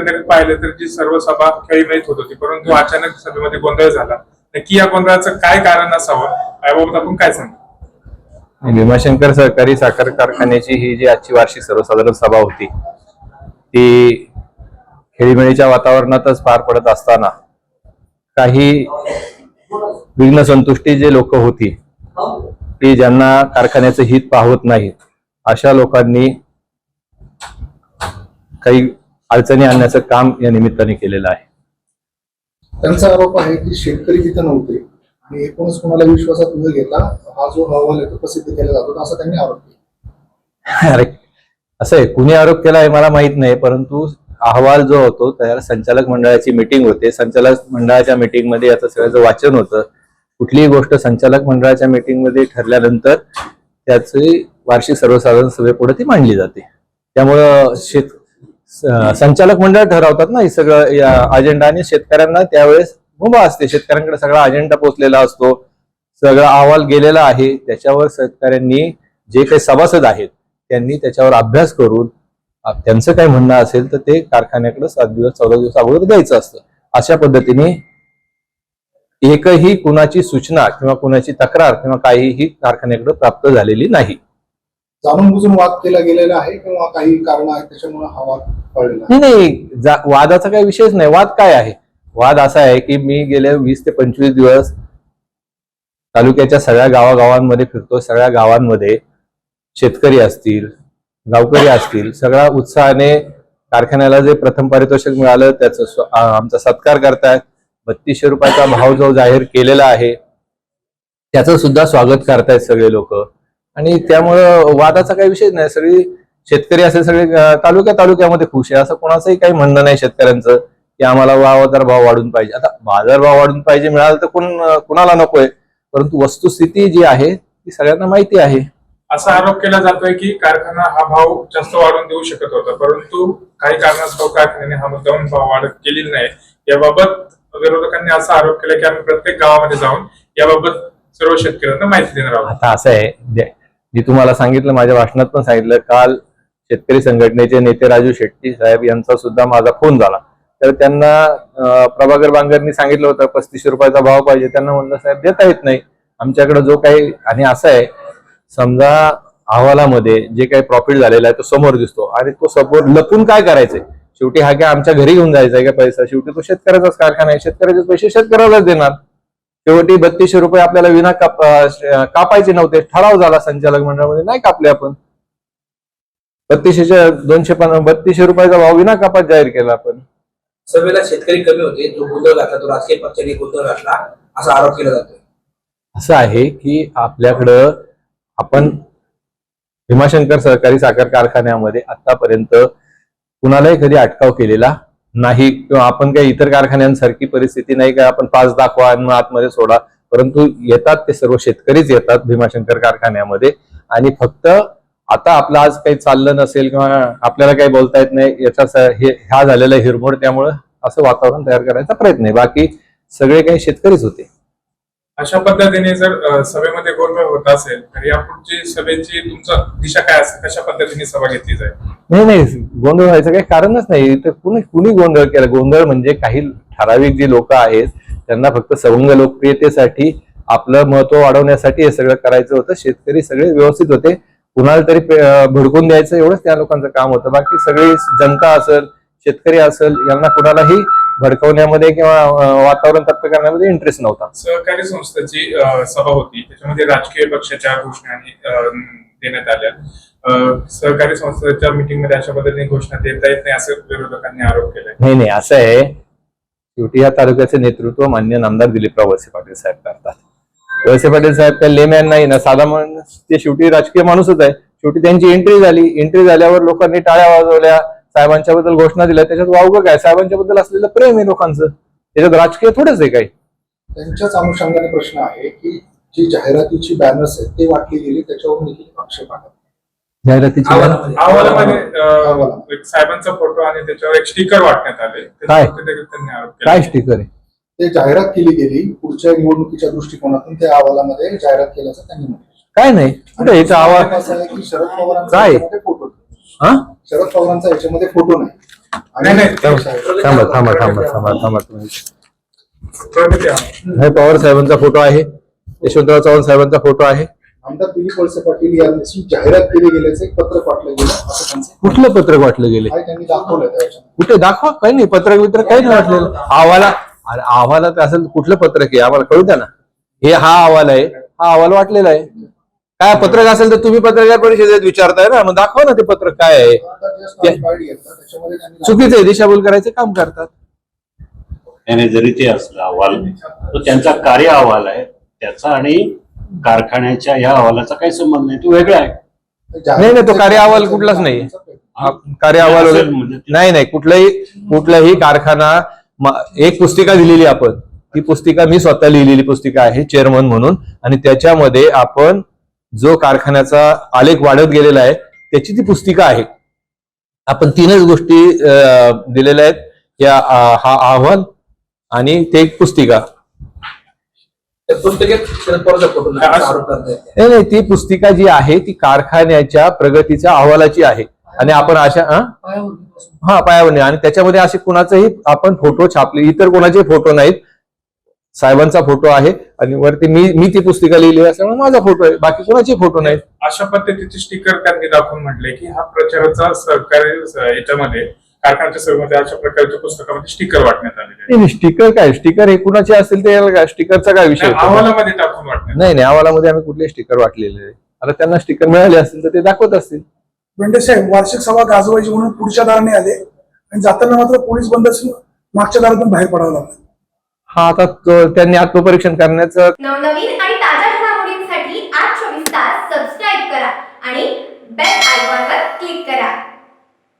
एकंदरीत पाहिलं तर जी सर्व सभा खेळीमेळीत होत होती परंतु अचानक सभेमध्ये गोंधळ झाला. नक्की या गोंधळाचं काय कारण असावं याबाबत आपण काय सांगतो भीमाशंकर सहकारी साखर कारखान्याची ही जी आजची वार्षिक सर्वसाधारण सभा होती ती खेळीमेळीच्या वातावरणातच पार पडत असताना काही विघ्न संतुष्टी जे लोक होती ती ज्यांना कारखान्याचं हित पाहत नाहीत अशा लोकांनी काही अडचणी आणण्याचं काम या निमित्ताने केलेलं आहे. त्यांचा आरोप आहे की शेतकरी तिथं नव्हते आणि एकूणच कोणाला विश्वासात न घेता हा जो अहवाल आहे तो प्रसिद्ध केला जातो असा त्यांनी आरोप केला. अरे असं आहे. कुणी आरोप केला हे मला माहीत नाही परंतु अहवाल जो होतो त्याला संचालक मंडळाची मिटिंग होते. संचालक मंडळाच्या मीटिंगमध्ये याचं सगळ्याचं वाचन होतं. कुठलीही गोष्ट संचालक मंडळाच्या मीटिंगमध्ये ठरल्यानंतर त्याची वार्षिक सर्वसाधारण सभेपुढे ती मांडली जाते. त्यामुळं शेत संचालक मंडळ ठरवतात ना हे सगळं या अजेंडा आणि शेतकऱ्यांना त्यावेळेस मुभा असते. शेतकऱ्यांकडे सगळा अजेंडा पोचलेला असतो. सगळा अहवाल गेलेला आहे. त्याच्यावर शेतकऱ्यांनी जे काही सभासद आहेत त्यांनी त्याच्यावर अभ्यास करून त्यांचं काय म्हणणं असेल तर ते कारखान्याकडे सात दिवस चौदा दिवस अगोदर द्यायचं असतं. अशा पद्धतीने एकही कुणाची सूचना किंवा कुणाची तक्रार किंवा काहीही कारखान्याकडे प्राप्त झालेली नाही. जाणून बुजून वाद केला गेलेला आहे किंवा काही कारण आहेत त्याच्यामुळे हा वाद नाही नाही जा- वादाचा काही विषयच नाही. वाद काय आहे? वाद असा आहे की मी गेले वीस ते पंचवीस दिवस तालुक्याच्या सगळ्या गावागावांमध्ये फिरतो. सगळ्या गावांमध्ये शेतकरी असतील गावकरी असतील सगळ्या उत्साहाने कारखान्याला जे प्रथम पारितोषिक मिळालं त्याचं आमचा सत्कार करतायत. बत्तीसशे रुपयाचा भाव जो जाहीर केलेला आहे त्याचं सुद्धा स्वागत करतायत सगळे लोक. आणि त्यामुळं वादाचा काही विषय नाही. सगळी शेतकरी असेल सगळे तालुक्या तालुक्यामध्ये खुश आहे. असं कोणाचंही काही म्हणणं नाही शेतकऱ्यांचं की आम्हाला बाजार भाव वाढून पाहिजे. आता बाजार भाव वाढून पाहिजे मिळालं तर कोण कुणाला नकोय. परंतु वस्तुस्थिती जी आहे ती सगळ्यांना माहिती आहे. असा आरोप केला जातोय की कारखाना हा भाव जास्त वाढवून देऊ शकत होता. परंतु काही कारणास्तव कारखान्याने हा मुद्दाम भाव वाढ केलेली नाही. याबाबत विरोधकांनी असा आरोप केला की आम्ही प्रत्येक गावामध्ये जाऊन याबाबत सर्व शेतकऱ्यांना माहिती देणार आहोत. आता असं आहे जे- मी तुम्हाला सांगितलं माझ्या भाषणात पण सांगितलं काल शेतकरी संघटनेचे नेते राजू शेट्टी साहेब यांचा सुद्धा माझा फोन झाला. तर त्यांना प्रभाकर बांगरनी सांगितलं होतं पस्तीसशे रुपयाचा भाव पाहिजे. त्यांना म्हणलं साहेब देता येत नाही. आमच्याकडे जो काही आणि असं आहे समजा अहवालामध्ये जे काही प्रॉफिट झालेला आहे तो समोर दिसतो. आणि तो समोर लपून काय करायचंय? शेवटी हा काय आमच्या घरी घेऊन जायचा आहे का पैसा? शेवटी तो शेतकऱ्याचाच कारखाना आहे. शेतकऱ्याचे पैसे शेतकऱ्यालाच देणार. शेवटी बत्तीसशे रुपये आपल्याला विना काप कापायचे नव्हते. ठराव झाला संचालक मंडळामध्ये नाही कापले आपण. बत्तीसशे दोनशे पन्नास बत्तीसशे रुपयाचा भाव विना कापात जाहीर केला आपण. सभेला शेतकरी कमी होते जो गोंधळ घातला तो राजकीय पक्षाने गोंधळ घातला असा आरोप केला जातोय. असं आहे की आपल्याकडं आपण भीमाशंकर सहकारी साखर कारखान्यामध्ये आतापर्यंत कुणालाही कधी अटकाव केलेला नाही किंवा आपण काही इतर कारखान्यांसारखी परिस्थिती नाही का आपण पाच दाखवा आणि मग आतमध्ये सोडा. परंतु येतात ते सर्व शेतकरीच येतात भीमाशंकर कारखान्यामध्ये आणि फक्त आता आपलं आज काही चाललं नसेल किंवा आपल्याला काही बोलता येत नाही याचा हे ह्या झालेला हिरमोड त्यामुळं असं वातावरण तयार करायचा प्रयत्न आहे. बाकी सगळे काही शेतकरीच होते. अशा पद्धतीने जर सभेमध्ये गोंधळ होत असेल तर यापुढची सभेची तुमचा दिशा काय असते कशा पद्धतीने सभा घेतली जाईल? नाही नाही गोंधळ व्हायचं काही कारणच नाही. तर कुणी कुणी गोंधळ केला? गोंधळ म्हणजे काही ठराविक जी लोक आहेत त्यांना फक्त सवंग लोकप्रियतेसाठी आपलं महत्त्व वाढवण्यासाठी हे सगळं करायचं होतं. शेतकरी सगळे व्यवस्थित होते. कुणाला तरी भडकून द्यायचं एवढंच त्या लोकांचं काम होतं. बाकी सगळी जनता असेल शेतकरी असेल यांना कुणालाही भडकवण्यामध्ये किंवा वातावरण तप्त करण्यामध्ये इंटरेस्ट नव्हता. सहकारी संस्थेची सभा होती. त्याच्यामध्ये राजकीय पक्षाच्या घोषणा देण्यात आल्या. सहकारी संस्थेच्या मीटिंगमध्ये अशा पद्धतीने घोषणा देता येत नाही असं विरोधकांनी आरोप केलाय. नाही नाही असं आहे. शेवटी या तालुक्याचे नेतृत्व मान्य नामदार दिलीपराव वळसे पाटील साहेब करतात. वळसे पाटील साहेब काही लेमॅन नाही ना साधा माणूस ते शेवटी राजकीय माणूसच आहे. शेवटी त्यांची एंट्री झाली. एंट्री झाल्यावर लोकांनी टाळ्या वाजवल्या साहेबांच्या बद्दल घोषणा दिल्या. त्याच्यात वावगं काय? साहेबांच्या बद्दल असलेलं प्रेम आहे लोकांचं. त्याच्यात राजकीय थोडंच आहे काही. त्यांच्याच अनुषंगाने प्रश्न आहे की जी जाहिरातीची बॅनर्स आहेत ते वाटली गेली त्याच्यावर देखील आक्षेप आहे. जाहिरातीची अहवालामध्ये. साहेबांचा फोटो आणि त्याच्यावर एक स्टिकर वाटण्यात आले. देखील त्यांनी आरोप केला. काय स्टिकर आहे? ते जाहिरात केली गेली पुढच्या निवडणुकीच्या दृष्टिकोनातून त्या अहवालामध्ये जाहिरात केल्याचं त्यांनी म्हटलं. काय नाही. कुठे इथं आवाज असं आहे की शरद पवारांचा काय? फोटो हा? शरद पवारांचा याच्यामध्ये फोटो नाही. नाही, नाही. आणि- थांबा थांबा थांबा थांबा थांबा तुम्ही प्रगती आहे. हे पवार साहेबांचा फोटो आहे. यशवंतराव चव्हाण साहेबांचा फोटो आहे. आमदार दिलीप वळसे पाटील यांची जाहिरात केली गेल्याचं एक पत्र पाठलं गेलं. असं त्यांचं कुठलं पत्रक वाटलं गेले? त्यांनी दाखवलं कुठे दाखवा? काही नाही पत्रक बित्रक काही नाही वाटलेलं. अहवाला अरे अहवालात असेल कुठलं पत्रक आहे आम्हाला कळू द्या ना. हे हा अहवाल आहे हा अहवाल वाटलेला आहे. काय पत्रक असेल तर तुम्ही पत्रकार परिषदेत विचारताय ना मग दाखवा ना ते पत्रक काय आहे. चुकीचं आहे दिशाभूल करायचं काम करतात. त्याने जरी ते असलं अहवाल तो त्यांचा कार्य अहवाल आहे. त्याचा आणि कारखान्याच्या या अहवालाचा काही संबंध नाही तो वेगळा आहे. नाही नाही तो कार्य अहवाल कुठलाच नाही. कार्य अहवाल वगैरे म्हणजे ते- नाही नाही कुठलाही कुठलाही कारखाना एक पुस्तिका दिलेली आपण. ती पुस्तिका मी स्वतः लिहिलेली पुस्तिका आहे चेअरमन म्हणून. आणि त्याच्यामध्ये आपण जो कारखान्याचा आलेख वाढत गेलेला आहे त्याची ती पुस्तिका आहे. आपण तीनच गोष्टी दिलेल्या आहेत. या हा अहवाल आणि ते एक पुस्तिका. नाही नाही नाही ती पुस्तिका जी आहे ती कारखान्याच्या प्रगतीच्या अहवालाची आहे. आणि आपण अशा? हा पायावर नाही आणि त्याच्यामध्ये असे कुणाचाही आपण फोटो छापले इतर कोणाचे फोटो नाहीत. साहेबांचा फोटो आहे आणि वरती मी मी ती पुस्तिका लिहिली असल्यामुळे माझा फोटो आहे. बाकी कोणाचे फोटो नाहीत. अशा पद्धतीचे स्टिकर त्यांनी दाखवून म्हटले की हा प्रचाराचा सहकारी स- याच्यामध्ये कारखान्याच्या सभेमध्ये अशा प्रकारच्या पुस्तकामध्ये स्टिकर वाटण्यात आलेले आहे. स्टिकर काय? स्टिकर हे कुणाचे असतील ते स्टिकरचा काय? विषय नाही? अहवालामध्ये टाकून वाटण्यात नाही नाही अहवालामध्ये आम्ही कुठले स्टिकर वाटलेले नाही. आता त्यांना स्टिकर मिळाले असतील तर ते दाखवत असतील. म्हणजे साहेब वार्षिक सभा गाजवायची म्हणून पुढच्या दाराने आले आणि जाताना मात्र पोलीस बंद असून मागच्या दारातून बाहेर पडावं लागलं. हा आता त्यांनी आत्मपरीक्षण करण्याचं नवनवीन आणि ताज्या घडामोडींसाठी आज चोवीस तास सबस्क्राईब करा आणि बेल आयकॉनवर क्लिक करा.